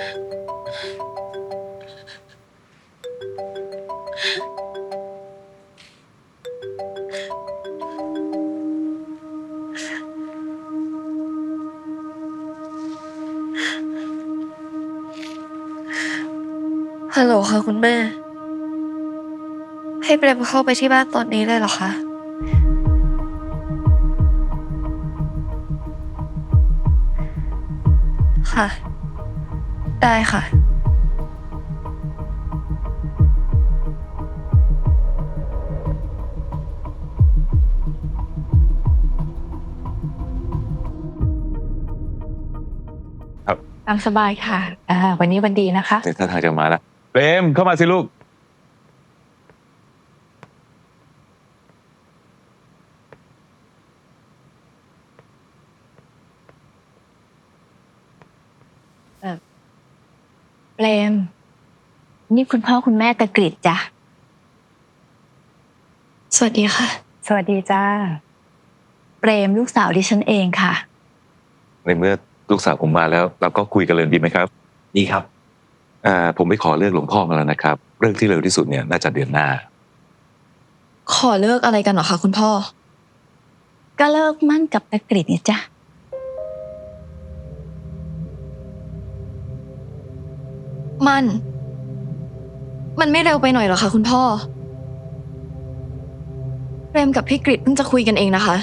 ฮัลโหลค่ะคุณแม่ ให้เบรมเข้าไปที่บ้านตอนนี้เลยเหรอคะ ค่ะ ได้ค่ะตามสบายค่ะอ่าวันนี้วันดีนะคะ เดี๋ยวท่าทางจะมาแล้วเปรมเข้ามาสิลูก เปรม นี่คุณพ่อคุณแม่ตะกริดจ้ะ สวัสดีค่ะ สวัสดีจ้า เปรมลูกสาวดิฉันเองค่ะ ในเมื่อลูกสาวผมมาแล้ว เราก็คุยกันเลยดีไหมครับ ดีครับอ่าผมไปขอเลือกหลวงพ่อมาแล้วนะครับ เรื่องที่เร็วที่สุดเนี่ยน่าจะเดือนหน้า ขอเลิกอะไรกันเหรอคะคุณพ่อ ก็เลิกมั่นกับตะกริดเนี่ยจ้ะ มัน มันไม่เร็วไปหน่อยเหรอคะคุณพ่อเปรมกับพี่กริดเพิ่งจะคุยกันเองนะคะ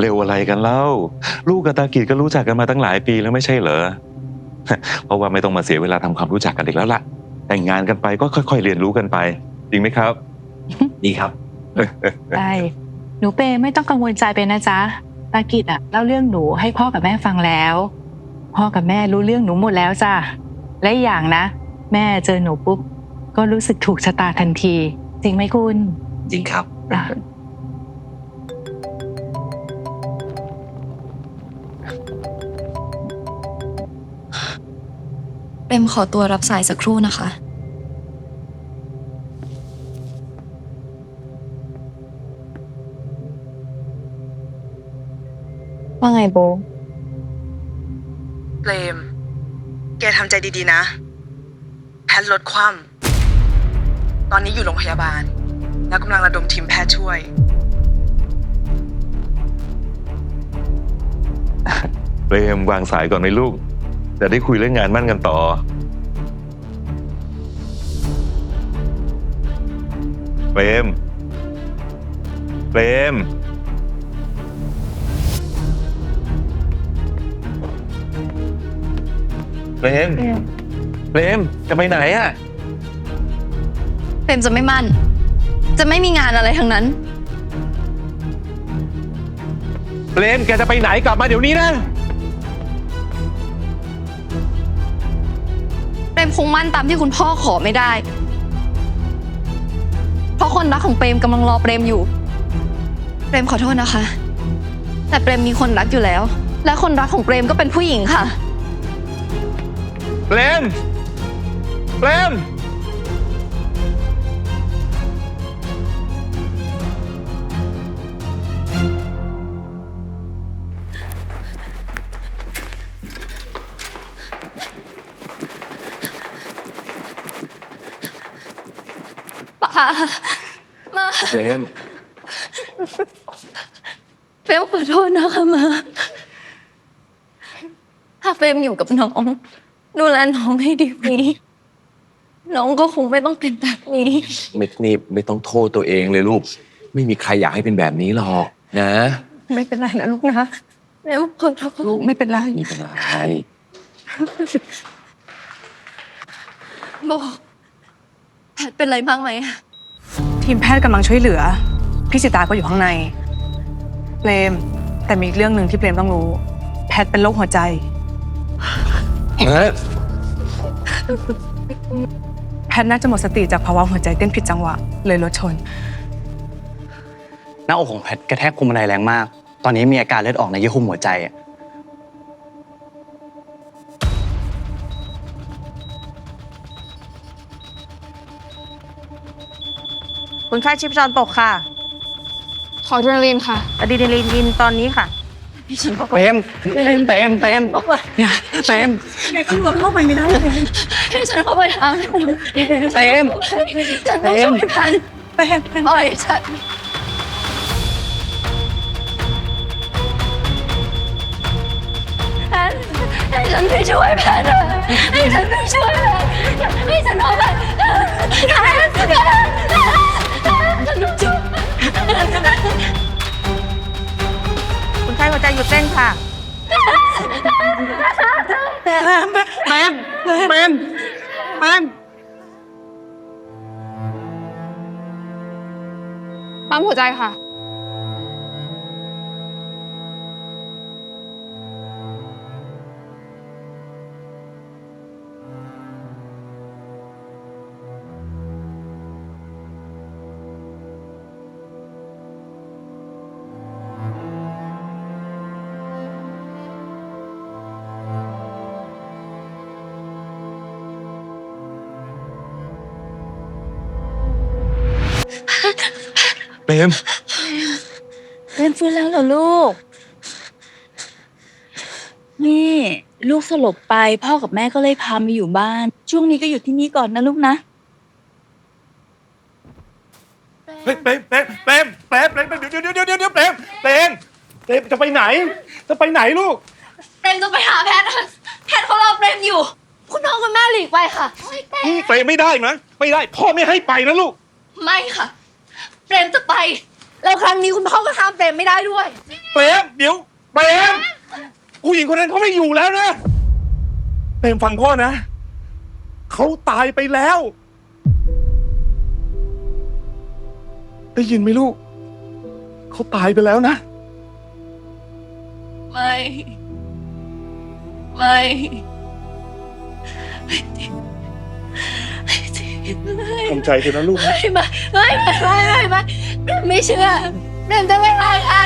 เร็วอะไรกันเล่า ลูกกับตากีดก็รู้จักกันมาตั้งหลายปีแล้วไม่ใช่เหรอ เพราะว่าไม่ต้องมาเสียเวลาทำความรู้จักกันอีกแล้วล่ะ แต่งงานกันไปก็ค่อย ๆ เรียนรู้กันไป จริงไหมครับ ดีครับได้หนูเปรมไม่ต้องกังวลใจไปนะจ๊ะตากิดอะเล่าเรื่องหนูให้พ่อกับแม่ฟังแล้ว พ่อกับแม่รู้เรื่องหนูหมดแล้วจ้ะ และอีกอย่างนะ แม่เจอหนูปุ๊บก็รู้สึกถูกชะตาทันที จริงไหมคุณ จริงครับอะเปรมขอตัวรับสายสักครู่นะคะ ว่าไงโบ เปรม แกทำใจดีๆนะ แพทย์ลดคว่ำตอนนี้อยู่โรงพยาบาล แล้วกำลังระดมทีมแพทย์ช่วย เปรมวางสายก่อนไหมลูก จะได้คุยเรื่องงานมั่นกันต่อ เปรม เปรม เปรมเปรมจะไปไหนอะเปรมจะไม่มั่น จะไม่มีงานอะไรทั้งนั้นเปรมแกจะไปไหนกลับมาเดี๋ยวนี้นะ เปรมคงมั่นตามที่คุณพ่อขอไม่ได้ เพราะคนรักของเปรมกำลังรอเปรมอยู่ เปรมขอโทษนะคะ แต่เปรมมีคนรักอยู่แล้ว และคนรักของเปรมก็เป็นผู้หญิงค่ะ เปรมเปรมป้ามาเปรมเปรมขอโทษนะคะมา ถ้าเปรมอยู่กับน้อง ดูแลน้องให้ดีกว่านี้ น้องก็คงไม่ต้องเป็นแบบนี้ ไม่นี่ไม่ต้องโทษตัวเองเลยลูก ไม่มีใครอยากให้เป็นแบบนี้หรอกนะไม่เป็นไรนะลูกนะเปรมขอโทษลูกไม่เป็นไร ไม่เป็นไรโบแพทย์เป็นไรบ้างไหมทีมแพทย์กำลังช่วยเหลือ พี่สิตาก็อยู่ข้างในเปรมแต่มีอีกเรื่องหนึ่งที่เปรมต้องรู้ แพทย์เป็นโรคหัวใจ เอ้ยแพทย์น่าจะหมดสติจากภาวะหัวใจเต้นผิดจังหวะ เลยรถชน หน้าอกของแพทกระแทกคุมบันไดแรงมาก ตอนนี้มีอาการเลือดออกในเยื่อหุ้มหัวใจอะคุณค่าชีพจรตกค่ะ ขอดรีนาลีนค่ะอะดรีนาลีนยินตอนนี้ค่ะ เต็มเต็มเต็มเต็มเนี่ยเต็มให้ฉันเข้าไปทางเต็มฉันต้องช่วยกันไปปล่อยฉันแพทย์ให้ฉันไปช่วยแพทย์นะให้ฉันไปช่วยแพทย์ให้ฉันเอาไปให้ฉัน หยุดเต้นค่ะ แมนแปมแมแมแมปั๊มหัวใจค่ะ เปรมเล่นฟื้นแล้วเหรอลูก นี่ ลูกสลบไป พ่อกับแม่ก็เลยพามาอยู่บ้าน ช่วงนี้ก็อยู่ที่นี่ก่อนนะลูกนะ เฮ้ยเปรมเปรมเปรมเปรมเปรมเดี๋ยวเดี๋ยวเดี๋ยวเดี๋ยวเดี๋ยวเปรมเปรมเปรมจะไปไหน จะไปไหนลูก เปรมต้องไปหาแพทย์นะแพทย์เขารอเปรมอยู่ คุณพ่อคุณแม่หลีกไปค่ะนี่เปรมไม่ได้นะ ไม่ได้ พ่อไม่ให้ไปนะลูก ไม่ค่ะเป รมจะไป แล้วครั้งนี้คุณพ่อก็ห้ามเปรมไม่ได้ด้วย เปรมเดี๋ยวเปรมผู้หญิงคนนั้นเขาไม่อยู่แล้วนะเปรมฟังพ่อนะ เขาตายไปแล้ว ได้ยินไหมลูก เขาตายไปแล้วนะ ไม่ ไม่ ทำใจเถอะนะลูกนะไม่ไม่ไม่ไม่ไม่ไม่เปรมไม่เชื่อเปรมจะไม่ตายค่ะ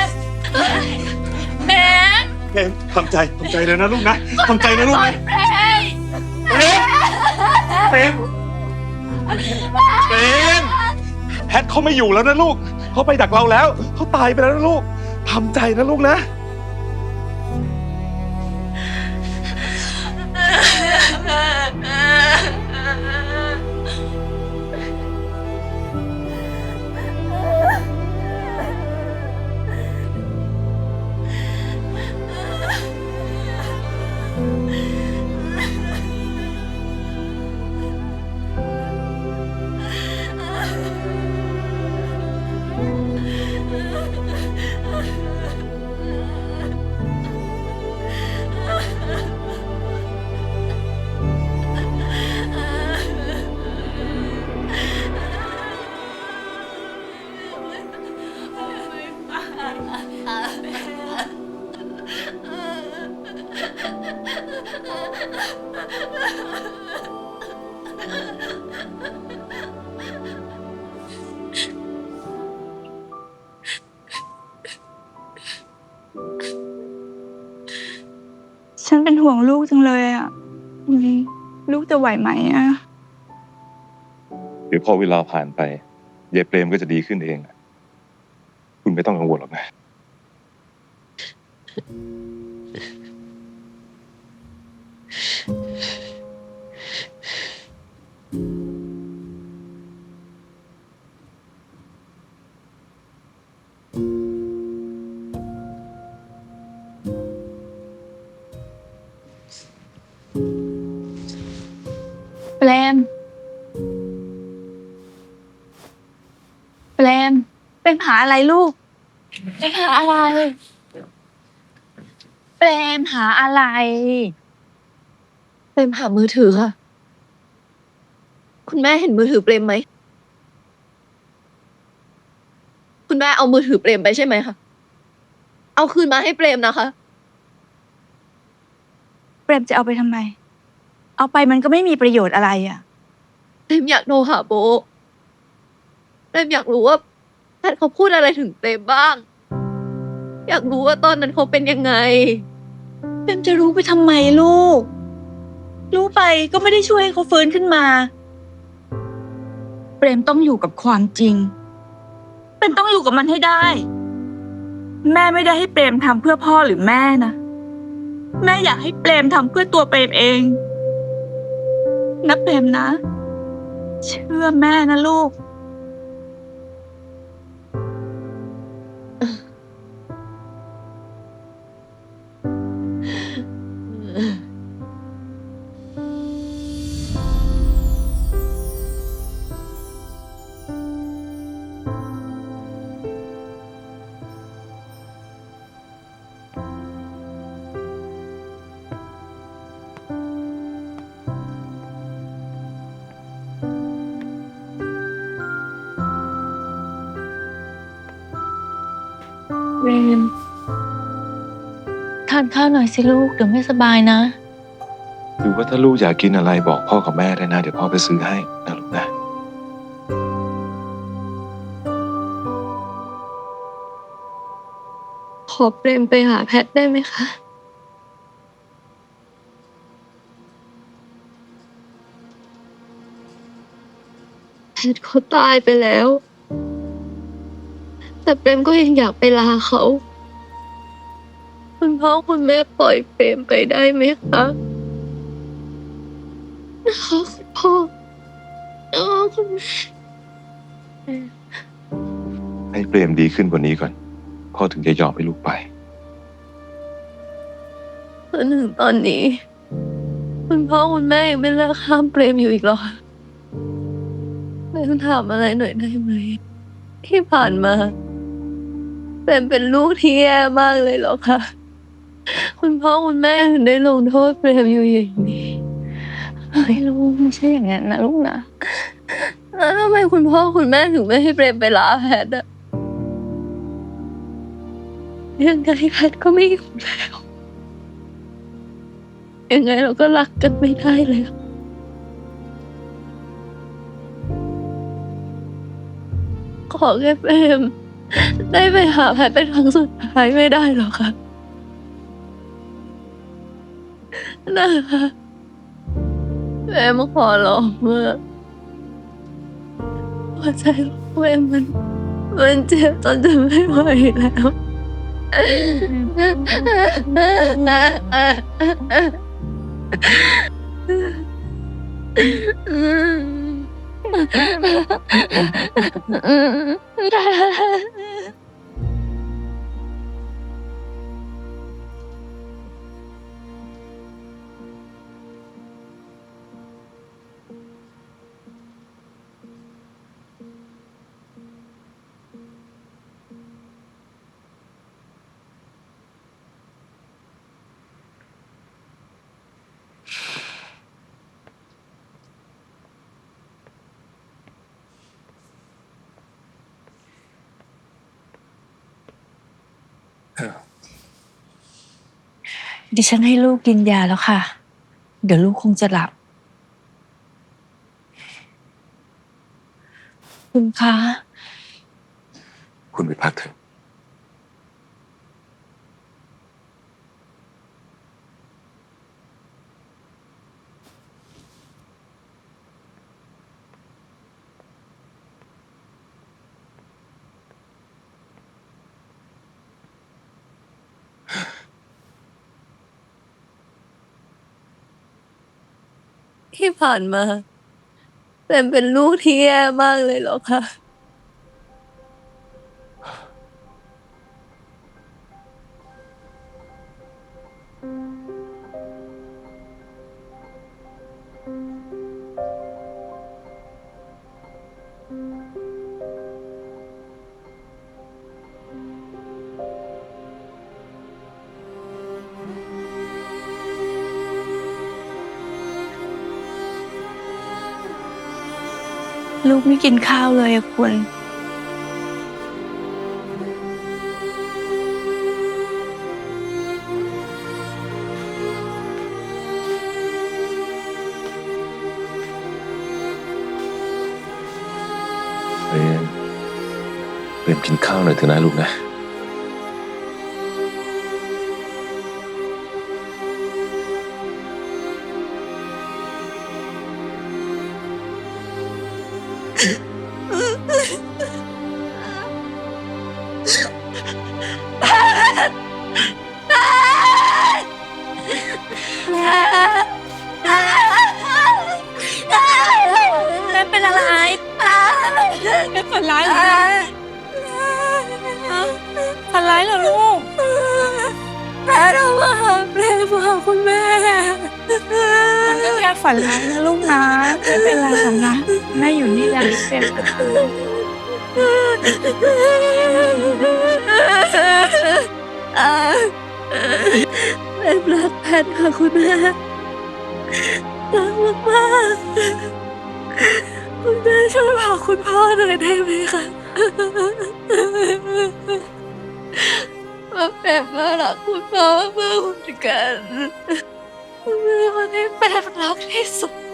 เปรมเปรมทำใจทำใจเลยนะลูกนะทำใจนะลูกนะเปรมเปรมเปรมเปรมแพทเขาไม่อยู่แล้วนะลูกเขาไปดักเราแล้วเขาตายไปแล้วนะลูกทำใจนะลูกนะ เป็นห่วงลูกจังเลยอะลูกจะไหวไหมอะเดี๋ยวพอเวลาผ่านไปยายเปรมก็จะดีขึ้นเอง คุณไม่ต้องกังวลหรอกนะ หาอะไรลูกเป็นหาอะไร เปรมหาอะไร เปรมหามือถือค่ะ คุณแม่เห็นมือถือเปรมไหม คุณแม่เอามือถือเปรมไปใช่ไหมคะ เอาคืนมาให้เปรมนะคะ เปรมจะเอาไปทำไม เอาไปมันก็ไม่มีประโยชน์อะไรอะ เปรมอยากโทรหาโบะเปรมอยากรู้ว่า แพทย์เขาพูดอะไรถึงเปรมบ้าง อยากรู้ว่าตอนนั้นเขาเป็นยังไงเปรมจะรู้ไปทำไมลูก รู้ไปก็ไม่ได้ช่วยให้เขาฟื้นขึ้นมา เปรมต้องอยู่กับความจริง เปรมต้องอยู่กับมันให้ได้ แม่ไม่ได้ให้เปรมทำเพื่อพ่อหรือแม่นะ แม่อยากให้เปรมทำเพื่อตัวเปรมเอง นะเปรมนะ เชื่อแม่นะลูกานข้าวหน่อยสิลูก เดี๋ยวไม่สบายนะ หรือว่าถ้าลูกอยากกินอะไรบอกพ่อกับแม่ได้นะ เดี๋ยวพ่อไปซื้อให้นะลูกนะ ขอเปรมไปหาแพทย์ได้ไหมคะ แพทย์เขาตายไปแล้ว แต่เปรมก็ยังอยากไปลาเขา คุณพ่อคุณแม่ปล่อยเปรมไปได้ไหมคะนะคะคุณพ่อนะคะคุณแม่ให้เปรมดีขึ้นกว่านี้ก่อน พ่อถึงจะยอมให้ลูกไป จนถึงตอนนี้ คุณพ่อคุณแม่ยังไม่เลิกห้ามเปรมอยู่อีกเหรอคะเปรมถามอะไรหน่อยได้ไหม ที่ผ่านมาเปรมเป็นลูกที่แย่มากเลยเหรอคะ คุณพ่อคุณแม่ถึงได้ลงโทษเปรมอยู่อย่างนี้ไม่รู้ไม่ใช่อย่างนั้นนะลูกนะแล้วทำไมคุณพ่อคุณแม่ถึงไม่ให้เปรมไปลาแพทย์อะยังไงแพทย์ก็ไม่อยู่แล้วยังไงเราก็รักกันไม่ได้เลยขอแค่เปรมได้ไปหาแพทย์เป็นครั้งสุดท้ายไม่ได้หรอคะ นะคะเปรมขอร้องเมื่อหัวใจของเปรมมัน มันเจ็บจนจะไม่ไหวแล้ว ดิฉันให้ลูกกินยาแล้วค่ะ เดี๋ยวลูกคงจะหลับ คุณคะ คุณไปพักเถอะ ที่ผ่านมาเปรมเป็นลูกที่แย่มากเลยเหรอคะ ลูกไม่กินข้าวเลยอะคุณเปรมเปรมกินข้าวหน่อยเถอะนะลูกนะ แม่เป็นอะไรแม่ฝันร้ายเหรอฝันร้ายเหรอลูกแม่ต้องมาหาเปรมมาหาคุณแม่ มันก็แค่ฝันร้ายนะลูกนะไม่เป็นไรหรอกนะ แม่อยู่นี่แหละเป็นเปรมรักแพทย์ค่ะคุณแม่รักมากๆคุณแม่ช่วยบอกคุณพ่อหน่อยได้ไหมคะว่าแปมก็รักคุณพ่อมากเหมือนกันคุณแม่คนที่แปมรักที่สุด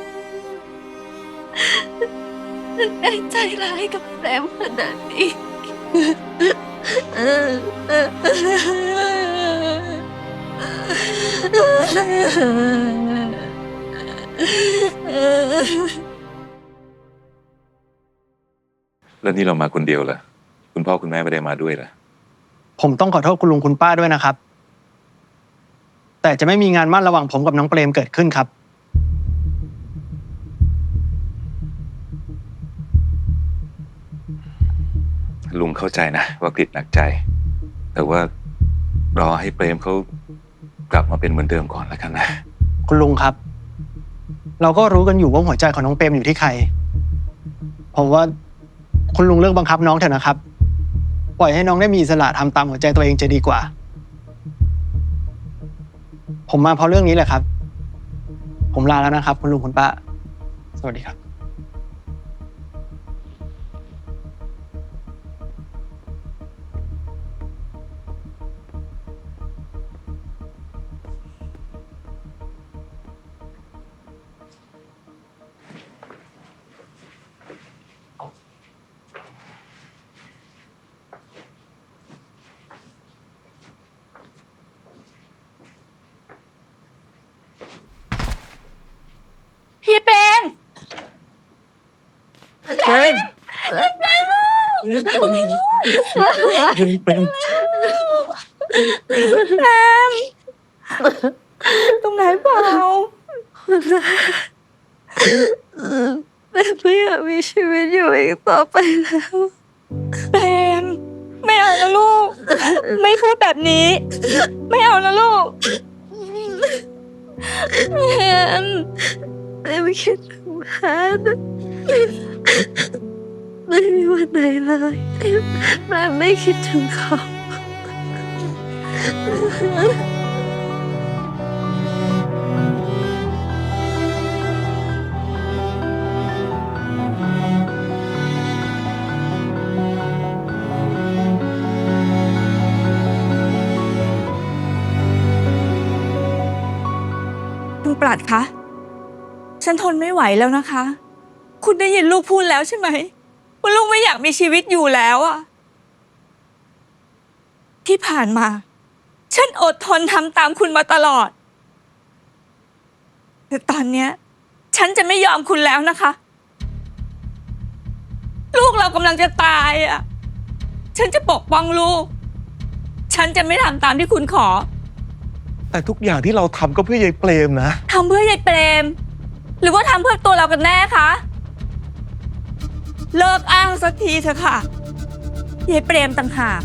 ได้ใจร้ายกับแปมขนาดนี้แล้วนี่เรามาคนเดียวเหรอ คุณพ่อคุณแม่ไม่ได้มาด้วยเหรอ ผมต้องขอโทษคุณลุงคุณป้าด้วยนะครับ แต่จะไม่มีงานมั่นระหว่างผมกับน้องเปรมเกิดขึ้นครับ ลุงเข้าใจนะว่ากริดหนักใจ แต่ว่ารอให้เปรมเขากลับมาเป็นเหมือนเดิมก่อนแล้วกันนะ คุณลุงครับ เราก็รู้กันอยู่ว่าหัวใจของน้องเปรมอยู่ที่ใคร ผมว่าคุณลุงเลิกบังคับน้องเถอะนะครับ ปล่อยให้น้องได้มีอิสระทำตามหัวใจตัวเองจะดีกว่า ผมมาเพราะเรื่องนี้แหละครับ ผมลาแล้วนะครับ คุณลุงคุณป้า สวัสดีครับ แอมตรงไหนเปล่าแม่ไม่อยากมีชีวิตอยู่อีกต่อไปแล้วเปรมไม่เอานะลูก ไม่พูดแบบนี้ ไม่เอานะลูกแม่แม่ไม่คิดถึงแพทย์ ไม่มีวันไหนเลยที่แม่ไม่คิดถึงเขา คุณปลัดคะ ฉันทนไม่ไหวแล้วนะคะ คุณได้ยินลูกพูดแล้วใช่ไหม ว่าลูกไม่อยากมีชีวิตอยู่แล้วอะที่ผ่านมา ฉันอดทนทำตามคุณมาตลอด แต่ตอนเนี้ย ฉันจะไม่ยอมคุณแล้วนะคะ ลูกเรากำลังจะตายอะฉันจะปกป้องลูก ฉันจะไม่ทำตามที่คุณขอ แต่ทุกอย่างที่เราทำก็เพื่อยายเปรมนะ ทำเพื่อยายเปรม หรือว่าทำเพื่อตัวเรากันแน่คะ เลิกอ้างสักทีเถอะค่ะยายเปรมต่างหาก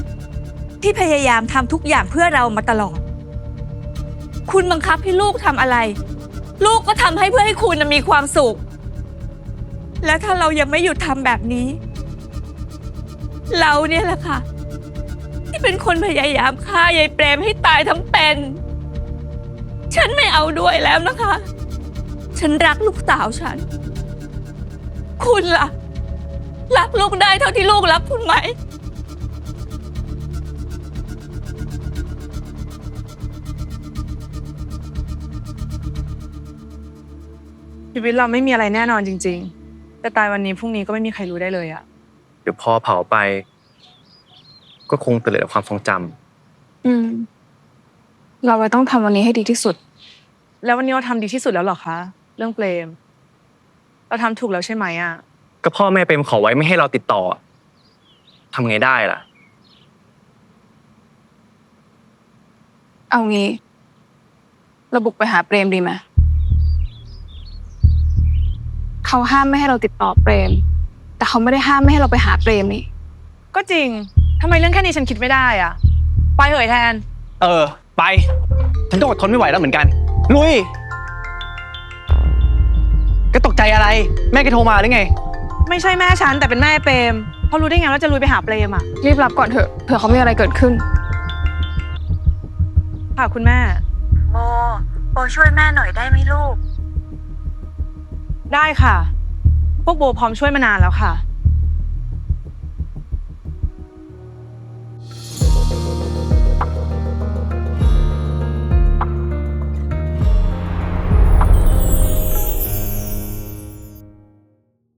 ที่พยายามทำทุกอย่างเพื่อเรามาตลอด คุณบังคับให้ลูกทำอะไร ลูกก็ทำให้เพื่อให้คุณน่ะมีความสุข และถ้าเรายังไม่หยุดทำแบบนี้ เราเนี่ยแหละค่ะ ที่เป็นคนพยายามฆ่ายายเปรมให้ตายทั้งเป็น ฉันไม่เอาด้วยแล้วนะคะ ฉันรักลูกสาวฉัน คุณล่ะ รักลูกได้เท่าที่ลูกรักคุณไหม ชีวิตเราไม่มีอะไรแน่นอนจริง ๆ แต่ตายวันนี้พรุ่งนี้ก็ไม่มีใครรู้ได้เลยอะเดี๋ยวพอเผาไป ก็คงเตือนแต่ความทรงจำอืม เราเลยต้องทำวันนี้ให้ดีที่สุด แล้ววันนี้เราทำดีที่สุดแล้วเหรอคะ เรื่องเปรม เราทำถูกแล้วใช่ไหมอะ ก็พ่อแม่เป็นขอไว้ไม่ให้เราติดต่อทำไงได้ล่ะ เอางี้ เราบุกไปหาเปรมดีไหมเขาห้ามไม่ให้เราติดต่อเปรม แต่เขาไม่ได้ห้ามไม่ให้เราไปหาเปรมนี่ ก็จริง ทำไมเรื่องแค่นี้ฉันคิดไม่ได้อะไปเหยแทน เออ ไป ฉันก็อดทนไม่ไหวแล้วเหมือนกัน ลุย ก็ตกใจอะไร แม่แกโทรมาหรือไง ไม่ใช่แม่ฉันแต่เป็นแม่เปรมเขารู้ได้ไงว่าจะลุยไปหาเปรมอะรีบรับก่อนเถอะเผื่อเขามีอะไรเกิดขึ้น ค่ะคุณแม่โบโบช่วยแม่หน่อยได้ไหมลูก ได้ค่ะ พวกโบพร้อมช่วยมานานแล้วค่ะ